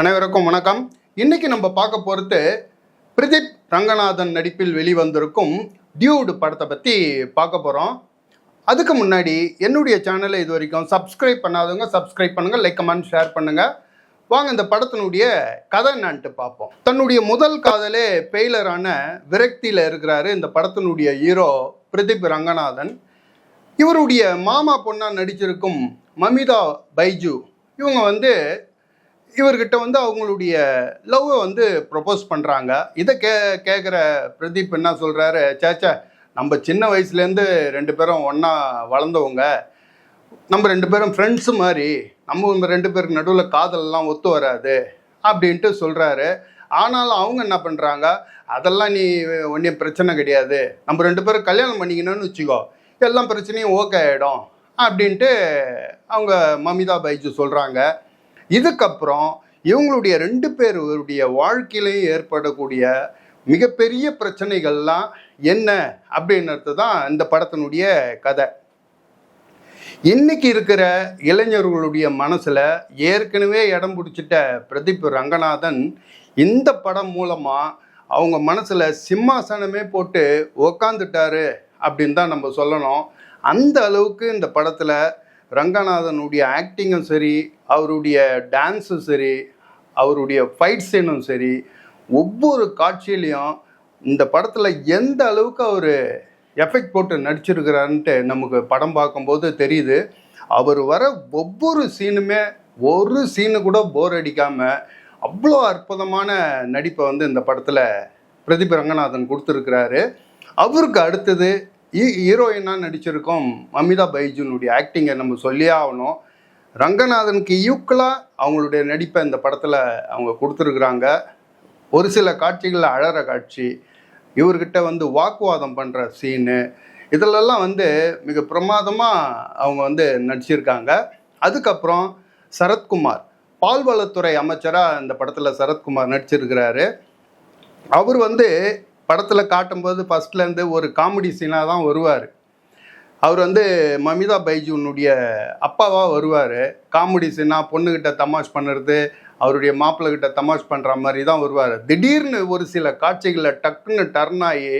அனைவருக்கும் வணக்கம். இன்னைக்கு நம்ம பார்க்க போகிறது பிரதீப் ரங்கநாதன் நடிப்பில் வெளிவந்திருக்கும் டியூடு படத்தை பற்றி பார்க்க போகிறோம் அதுக்கு முன்னாடி என்னுடைய சேனலை இது வரைக்கும் சப்ஸ்கிரைப் பண்ணாதவங்க சப்ஸ்கிரைப் பண்ணுங்கள் லைக் கமெண்ட் ஷேர் பண்ணுங்கள் வாங்க இந்த படத்தினுடைய கதை என்னான்ட்டு பார்ப்போம். தன்னுடைய முதல் காதலே பெயிலரான விரக்தியில் இருக்கிறாரு இந்த படத்தினுடைய ஹீரோ பிரதீப் ரங்கநாதன். இவருடைய மாமா பொண்ணாக நடிச்சிருக்கும் மமிதா பைஜு. இவங்க வந்து இவர்கிட்ட வந்து அவங்களுடைய லவ்வை வந்து ப்ரப்போஸ் பண்ணுறாங்க இதை கே கேட்குற பிரதீப் என்ன சொல்கிறாரு சேச்சா நம்ம சின்ன வயசுலேருந்து ரெண்டு பேரும் ஒன்றா வளர்ந்தவங்க. நம்ம ரெண்டு பேரும் ஃப்ரெண்ட்ஸு மாதிரி நம்ம ரெண்டு பேருக்கு நடுவில் காதலெல்லாம் ஒத்து வராது அப்படின்ட்டு சொல்கிறாரு ஆனாலும் அவங்க என்ன பண்ணுறாங்க அதெல்லாம் நீ ஒன்றும் பிரச்சனை கிடையாது. நம்ம ரெண்டு பேரும் கல்யாணம் பண்ணிக்கணும்னு வச்சுக்கோ. எல்லாம் பிரச்சனையும் ஓகே ஆகிடும் அப்படின்ட்டு அவங்க மமிதா பைஜு சொல்கிறாங்க இதுக்கப்புறம் இவங்களுடைய ரெண்டு பேருடைய வாழ்க்கையிலையும் ஏற்படக்கூடிய மிகப்பெரிய பிரச்சனைகள்லாம் என்ன அப்படின்றது தான் இந்த படத்தினுடைய கதை. இன்னைக்கு இருக்கிற இளைஞர்களுடைய மனசில் ஏற்கனவே இடம் பிடிச்சிட்ட பிரதீப் ரங்கநாதன் இந்த படம் மூலமாக அவங்க மனசில் சிம்மாசனமே போட்டு உக்காந்துட்டாரு அப்படின்னு தான் நம்ம சொல்லணும். அந்த அளவுக்கு இந்த படத்தில் ரங்கநாதனுடைய ஆக்டிங்கும் சரி அவருடைய டான்ஸும் சரி அவருடைய ஃபைட் சீனும் சரி ஒவ்வொரு காட்சியிலையும் இந்த படத்தில் எந்த அளவுக்கு அவர் எஃபெக்ட் போட்டு நடிச்சிருக்கிறான்ட்டு நமக்கு படம் பார்க்கும்போது தெரியுது. அவர் வர ஒவ்வொரு சீனுமே ஒரு சீனு கூட போர் அடிக்காமல் அவ்வளோ அற்புதமான நடிப்பை வந்து இந்த படத்தில் பிரதீப் ரங்கநாதன் கொடுத்துருக்கிறாரு. அவருக்கு அடுத்தது ஹீரோயினாக நடிச்சிருக்கோம் அமிதா பைஜுனுடைய ஆக்டிங்கை நம்ம சொல்லியே ஆகணும். ரங்கநாதனுக்கு ஈக்குவலாக அவங்களுடைய நடிப்பை இந்த படத்தில் அவங்க கொடுத்துருக்குறாங்க. ஒரு சில காட்சிகளில் அழற காட்சி இவர்கிட்ட வந்து வாக்குவாதம் பண்ணுற சீனு இதிலெல்லாம் வந்து மிக பிரமாதமாக அவங்க வந்து நடிச்சிருக்காங்க. அதுக்கப்புறம் சரத்குமார் பால்வளத்துறை அமைச்சராக இந்த படத்தில் சரத்குமார் நடிச்சிருக்கிறாரு. அவர் வந்து படத்தில் காட்டும்போது ஃபஸ்ட்லேருந்து ஒரு காமெடி சீனாக தான் வருவார். அவர் வந்து மமிதா பைஜூனுடைய அப்பாவாக வருவார். காமெடி சீனாக பொண்ணுக்கிட்ட தமாஷ் பண்ணுறது அவருடைய மாப்பிள்ளைகிட்ட தமாஷ் பண்ணுற மாதிரி தான் வருவார். திடீர்னு ஒரு சில காட்சிகளை டக்குன்னு டர்ன் ஆகி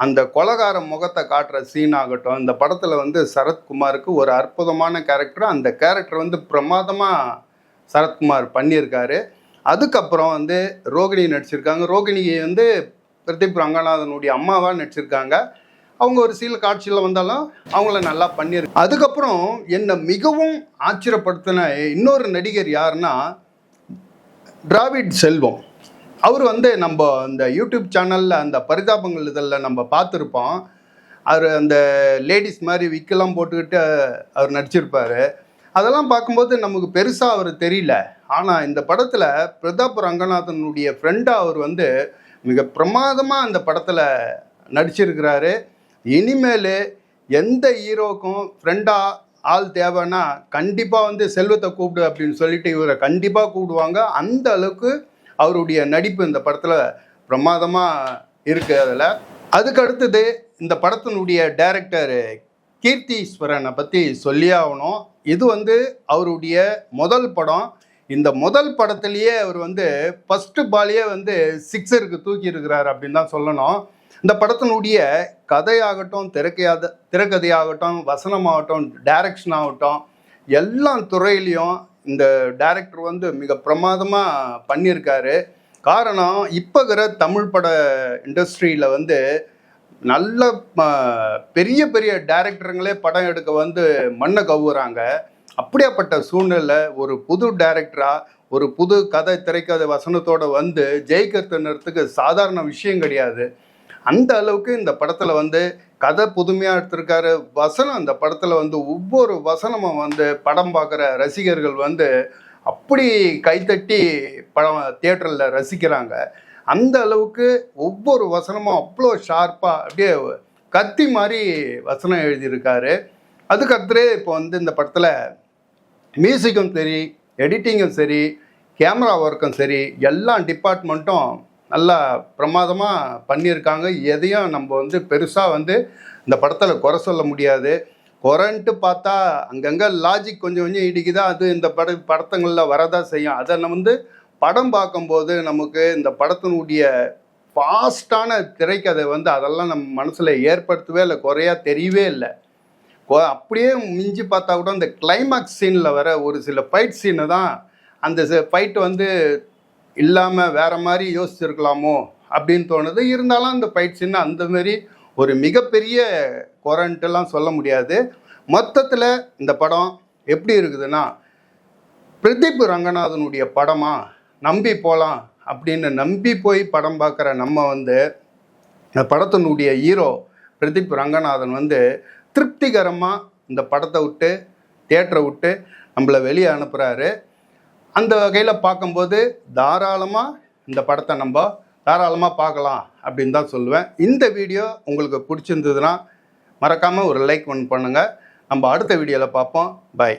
அந்த கொலகார முகத்தை காட்டுற சீன் ஆகட்டும் இந்த படத்தில் வந்து சரத்குமாருக்கு ஒரு அற்புதமான கேரக்டர் அந்த கேரக்டர் வந்து பிரமாதமாக சரத்குமார் பண்ணியிருக்காரு. அதுக்கப்புறம் வந்து ரோகிணி நடிச்சிருக்காங்க. ரோகிணியை வந்து பிரதீப் ரங்கநாதனுடைய அம்மாவாக நடிச்சிருக்காங்க. அவங்க ஒரு சில காட்சியில் வந்தாலும் அவங்கள நல்லா பண்ணியிருக்கு அதுக்கப்புறம் என்னை மிகவும் ஆச்சரியப்படுத்தின இன்னொரு நடிகர் யாருன்னா டிராவிட் செல்வம். அவர் வந்து நம்ம இந்த யூடியூப் சேனலில் அந்த பரிதாபங்கள் இதில் நம்ம பார்த்துருப்போம். அவர் அந்த லேடிஸ் மாதிரி விக்கெல்லாம் போட்டுக்கிட்டு அவர் நடிச்சிருப்பார். அதெல்லாம் பார்க்கும்போது நமக்கு பெருசாக அவர் தெரியல. ஆனால் இந்த படத்தில் பிரதாப் ரங்கநாதனுடைய ஃப்ரெண்டாக அவர் வந்து மிக பிரமாதமாக அந்த படத்தில் நடிச்சிருக்கிறாரு. இனிமேல் எந்த ஹீரோக்கும் ஃப்ரெண்டாக ஆள் தேவைன்னா கண்டிப்பாக வந்து செல்வத்தை கூப்பிடு அப்படின்னு சொல்லிட்டு இவரை கண்டிப்பாக கூப்பிடுவாங்க. அந்த அளவுக்கு அவருடைய நடிப்பு இந்த படத்தில் பிரமாதமாக இருக்குது அதில். அதுக்கு அடுத்தது இந்த படத்தினுடைய டைரக்டர் கீர்த்தீஸ்வரனை பற்றி சொல்லியே ஆகணும். இது வந்து அவருடைய முதல் படம். இந்த முதல் படத்துலேயே அவர் வந்து ஃபஸ்ட்டு பாலியே வந்து சிக்ஸருக்கு தூக்கி இருக்கிறார் அப்படின்னு தான் சொல்லணும். இந்த படத்தினுடைய கதையாகட்டும் திரைக்கையாத திரைக்கதையாகட்டும் வசனமாகட்டும் டைரக்ஷன் ஆகட்டும் எல்லா துறையிலையும் இந்த டைரக்டர் வந்து மிக பிரமாதமாக பண்ணியிருக்காரு. காரணம் இப்போ இருக்கிற தமிழ் பட இண்டஸ்ட்ரியில் வந்து நல்ல ம- பெரிய பெரிய டைரக்டருங்களே படம் எடுக்க வந்து மண்ணை கவுறாங்க அப்படியாப்பட்ட சூழ்நிலை ஒரு புது டைரக்டராக ஒரு புது கதை திரைக்கதை வசனத்தோட வந்து ஜெயிக்கிறதுன்றதுக்கு சாதாரண விஷயம் கிடையாது. அந்த அளவுக்கு இந்த படத்தில் வந்து கதை புதுமையாக எடுத்திருக்காரு. வசனம் அந்த படத்தில் வந்து ஒவ்வொரு வசனமும் வந்து படம் பார்க்குற ரசிகர்கள் வந்து அப்படி கைத்தட்டி படம் தியேட்டரில் ரசிக்கிறாங்க. அந்த அளவுக்கு ஒவ்வொரு வசனமும் அவ்வளோ ஷார்ப்பாக அப்படியே கத்தி மாதிரி வசனம் எழுதியிருக்காரு. அதுக்கடுத்து இப்போ வந்து இந்த படத்தில் மியூசிக்கும் சரி எடிட்டிங்கும் சரி கேமரா ஒர்க்கும் சரி எல்லா டிபார்ட்மெண்ட்டும் நல்லா பிரமாதமாக பண்ணியிருக்காங்க. எதையும் நம்ம வந்து பெருசாக வந்து இந்த படத்தில் குறை சொல்ல முடியாது. குறைன்ட்டு பார்த்தா அங்கங்கே லாஜிக் கொஞ்சம் கொஞ்சம் இடிக்குதா அது இந்த பட படத்தங்களில் வரதா செய்யும். அதை நம்ம வந்து படம் பார்க்கும்போது நமக்கு இந்த படத்தினுடைய ஃபாஸ்டான திரைக்கதை வந்து அதெல்லாம் நம்ம மனசில் ஏற்படுத்தவே இல்லை குறையாக தெரியவே இல்லை. அப்படியே மிஞ்சி பார்த்தா கூட அந்த கிளைமாக்ஸ் சீனில் வர ஒரு சில ஃபைட் சீனு தான் அந்த ஃபைட் வந்து இல்லாமல் வேற மாதிரி யோசிச்சிருக்கலாமோ அப்படின்னு தோணுது. இருந்தாலும் அந்த ஃபைட் சீன் அந்த மாதிரி ஒரு மிகப்பெரிய குரண்ட்டுலாம் சொல்ல முடியாது. மொத்தத்தில் இந்த படம் எப்படி இருக்குதுன்னா பிரதீப் ரங்கநாதனுடைய படமா நம்பி போகலாம் அப்படின்னு நம்பி போய் படம் பார்க்குற நம்ம வந்து இந்த படத்தினுடைய ஹீரோ பிரதீப் ரங்கநாதன் வந்து திருப்திகரமாக இந்த படத்தை விட்டு தேட்டரை விட்டு நம்மளை வெளியே அனுப்புகிறாரு அந்த வகையில் பார்க்கும்போது தாராளமாக இந்த படத்தை நம்ம தாராளமாக பார்க்கலாம் அப்படின்னு தான் சொல்லுவேன். இந்த வீடியோ உங்களுக்கு பிடிச்சிருந்ததுன்னா மறக்காமல் ஒரு லைக் ஒன் பண்ணுங்கள் நம்ம அடுத்த வீடியோவில் பார்ப்போம். பை.